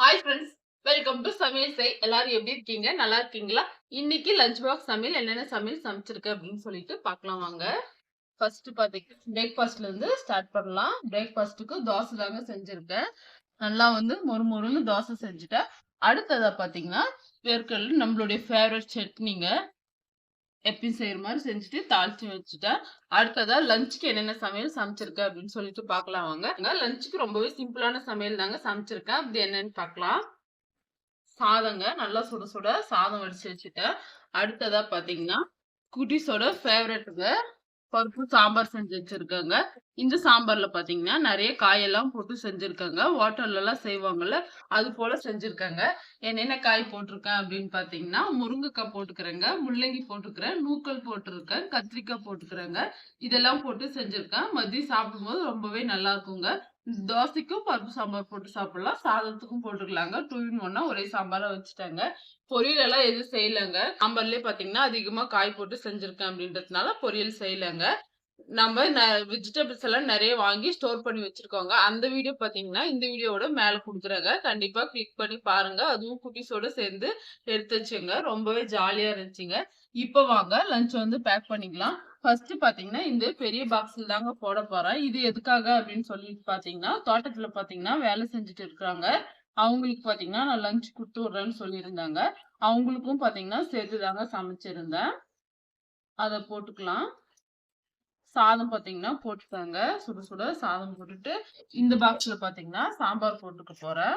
Hi friends welcome to சமையல் செய் எல்லாரும் எப்படி இருக்கீங்க? நல்லா இருக்கீங்களா? இன்னைக்கு லஞ்ச் பாக்ஸ் சமையல் என்னென்ன சமையல் சமைச்சிருக்கு அப்படின்னு சொல்லிட்டு பார்க்கலாம் வாங்க. ஃபர்ஸ்ட் பார்த்தீங்கன்னா பிரேக்ஃபாஸ்ட்ல இருந்து ஸ்டார்ட் பண்ணலாம். பிரேக்ஃபாஸ்ட்டுக்கு தோசை தாங்க செஞ்சிருக்கேன். நல்லா வந்து மொறு மொறுன்னு தோசை செஞ்சுட்டேன். அடுத்ததாக பார்த்தீங்கன்னா வேர்க்கடலை நம்மளுடைய ஃபேவரட் சட்னிங்க. எப்பயும் செய்யற மாதிரி செஞ்சுட்டு தாளிச்சு வச்சுட்டேன். அடுத்ததா லஞ்சுக்கு என்னென்ன சமையல் சமைச்சிருக்கேன் அப்படின்னு சொல்லிட்டு பார்க்கலாம் வாங்க. லஞ்சுக்கு ரொம்பவே சிம்பிளான சமையல் தாங்க சமைச்சிருக்கேன். அப்படி என்னன்னு பார்க்கலாம். சாதங்க நல்லா சுட சுட சாதம் வடிச்சு வச்சுட்டேன். அடுத்ததா பாத்தீங்கன்னா குட்டீஸோட ஃபேவரட்டுங்க பருப்பு சாம்பார் செஞ்சு வச்சிருக்காங்க. இந்த சாம்பார்ல பாத்தீங்கன்னா நிறைய காயெல்லாம் போட்டு செஞ்சிருக்காங்க. ஹோட்டல்ல எல்லாம் செய்வாங்கல்ல அது போல செஞ்சிருக்காங்க. என்னென்ன காய் போட்டிருக்கேன் அப்படின்னு பாத்தீங்கன்னா முருங்கைக்காய் போட்டுக்கிறேங்க முள்ளங்கி போட்டுக்கிறேன் நூக்கல் போட்டிருக்கேன் கத்திரிக்காய் போட்டுக்கிறேங்க. இதெல்லாம் போட்டு செஞ்சிருக்கேன். மதியம் சாப்பிடும்போது ரொம்பவே நல்லா இருக்குங்க. தோசைக்கும் பருப்பு சாம்பார் போட்டு சாப்பிடலாம். சாதத்துக்கும் போட்டுக்கலாங்க. டூ இன் ஒன்னா ஒரே சாம்பாரா வச்சுட்டாங்க. பொரியல் எல்லாம் எதுவும் செய்யலங்க. சாம்பார்லயே பாத்தீங்கன்னா அதிகமா காய் போட்டு செஞ்சிருக்கேன் அப்படின்றதுனால பொரியல் செய்யலங்க. நம்ம வெஜிடபிள்ஸ் எல்லாம் நிறைய வாங்கி ஸ்டோர் பண்ணி வச்சிருக்கோங்க. அந்த வீடியோ பாத்தீங்கன்னா இந்த வீடியோவோட மேல கொடுக்குறாங்க. கண்டிப்பா கிளிக் பண்ணி பாருங்க. அதுவும் குட்டீஸோட சேர்ந்து எடுத்து வச்சுங்க. ரொம்பவே ஜாலியா இருந்துச்சுங்க. இப்ப வாங்க. லஞ்ச் வந்து பேக் பண்ணிக்கலாம். ஃபர்ஸ்ட் பாத்தீங்கன்னா இந்த பெரிய பாக்ஸ்ல தாங்க போட போறேன் இது எதுக்காக அப்படின்னு சொல்லிட்டு பாத்தீங்கன்னா தோட்டத்துல பாத்தீங்கன்னா வேலை செஞ்சுட்டு இருக்காங்க அவங்களுக்கு பாத்தீங்கன்னா நான் லஞ்ச் கொடுத்து விடுறேன்னு சொல்லியிருந்தாங்க. அவங்களுக்கும் பாத்தீங்கன்னா சேர்த்து தாங்க சமைச்சிருந்தேன். அதை போட்டுக்கலாம். சாதம் பாத்தீங்கன்னா போட்டுட்டாங்க சுட சுட சாதம் போட்டுட்டு இந்த பாக்ஸ்ல பாத்தீங்கன்னா சாம்பார் போட்டுக்க போறேன்.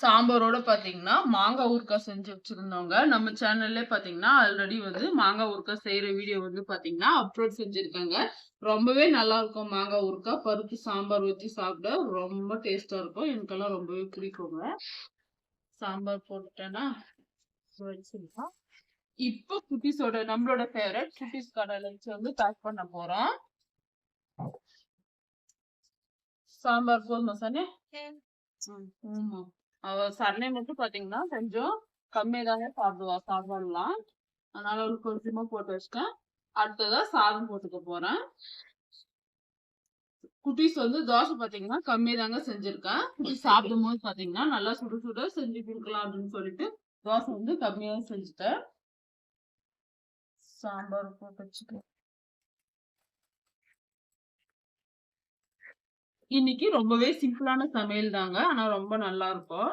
சாம்பாரோட பாத்தீங்கன்னா மாங்காய் ஊறுக்காய் செஞ்சு வச்சிருந்தவங்க. நம்ம சேனல்ல பாத்தீங்கன்னா ஆல்ரெடி வந்து மாங்காய் ஊறுக்காய் செய்யற வீடியோ வந்து பாத்தீங்கன்னா அப்லோட் செஞ்சிருக்காங்க. ரொம்பவே நல்லா இருக்கும் மாங்காய் ஊறுக்காய் பருப்பு சாம்பார் ஊற்றி சாப்பிட ரொம்ப டேஸ்டா இருக்கும். எனக்கெல்லாம் ரொம்பவே பிடிக்குங்க. சாம்பார் போட்டுட்டேன்னா இப்போ குட்டீஸோட நம்மளோட ஃபேவரட் குட்டீஸ் கடை லஞ்ச் வந்து பேக் பண்ண போறோம். சாம்பார் போதுமா சானே? ஆமா. சர்னே மட்டும் பாத்தீங்கன்னா கொஞ்சம் கம்மியா சாப்பிடுவா. சாப்பாடுலாம் அதனால ஒரு கொஞ்சமா போட்டு வச்சுட்டேன். அடுத்ததா சாதம் போட்டுக்க போறேன். குட்டீஸ் வந்து தோசை பாத்தீங்கன்னா கம்மியா தாங்க செஞ்சிருக்கேன். சாப்பிடும் போது பாத்தீங்கன்னா நல்லா சுடு சுட செஞ்சு கொடுக்கலாம் அப்படின்னு சொல்லிட்டு தோசை வந்து கம்மியாக செஞ்சுட்டேன். சாம்பார் போட்டு வச்சுக்கேன் இன்னைக்கு ரொம்பவே சிம்பிளான சமையல் தாங்க. ஆனா ரொம்ப நல்லா இருக்கும்.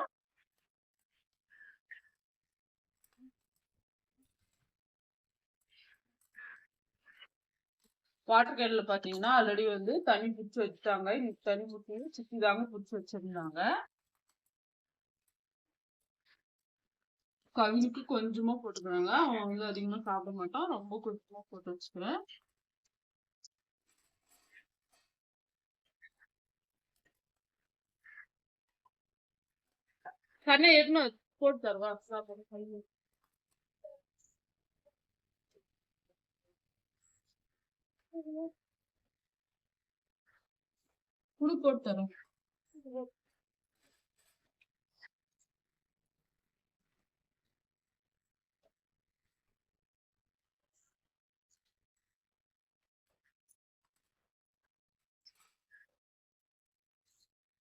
வாட்டர் கேன்ல பாத்தீங்கன்னா ஆல்ரெடி வந்து தண்ணி புடிச்சு வச்சுட்டாங்க. இன்னைக்கு தண்ணி புடிச்சு சித்தி தாங்க புடிச்சு வச்சிருந்தாங்க. கவினுக்கு கொஞ்சமா போட்டுக்கிறாங்க அவன் வந்து அதிகமா சாப்பிட மாட்டான் ரொம்ப கொஞ்சமா போட்டு வச்சுக்கிறேன். கண்ணை எதுனா போட்டு தருவா. சாப்பிட கையில் குடு போட்டு தரேன்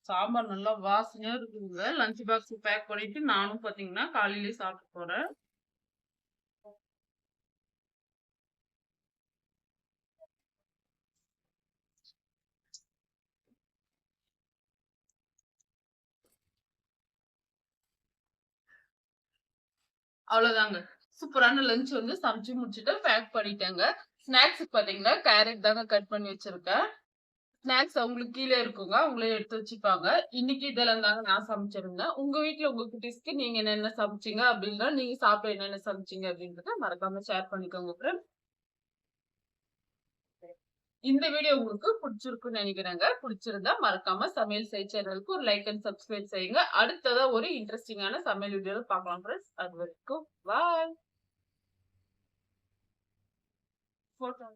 சாம்பார் நல்லா வாசனையா இருக்குங்க லஞ்ச் பாக்ஸ் பேக் பண்ணிட்டு நானும் பாத்தீங்கன்னா காலையிலேயே சாப்பிட்டு போறேன். அவ்வளவுதாங்க. சூப்பரான லஞ்ச் வந்து சமைச்சு முடிச்சுட்டு பேக் பண்ணிட்டேங்க. ஸ்நாக்ஸுக்கு பாத்தீங்கன்னா கேரட் தாங்க கட் பண்ணி வச்சிருக்கேன். ஸ்நாக்ஸ் அவங்களுக்கு கீழே இருக்குங்க. அவங்களே எடுத்து வச்சுப்பாங்க. இன்னைக்கு இதெல்லாம் தாங்க நான் சமைச்சிருந்தேன். உங்க வீட்டுல உங்க குட்டீஸ்க்கு நீங்க என்னென்ன சமைச்சீங்க அப்படின்னா நீங்க சாப்பிட என்னென்ன சமைச்சீங்க அப்படின்றத மறக்காம ஷேர் பண்ணிக்கோங்க ஃப்ரெண்ட் இந்த வீடியோ உங்களுக்கு பிடிச்சிருக்குன்னு நினைக்கிறேங்க. பிடிச்சிருந்தா மறக்காம சமையல் செய் சேனலுக்கு ஒரு லைக் அண்ட் சப்ஸ்கிரைப் செய்யுங்க. அடுத்ததா ஒரு இன்ட்ரெஸ்டிங்கான சமையல் வீடியோல பார்க்கலாம் ஃப்ரெண்ட்ஸ் அது வரைக்கும் பாய் போட்டோ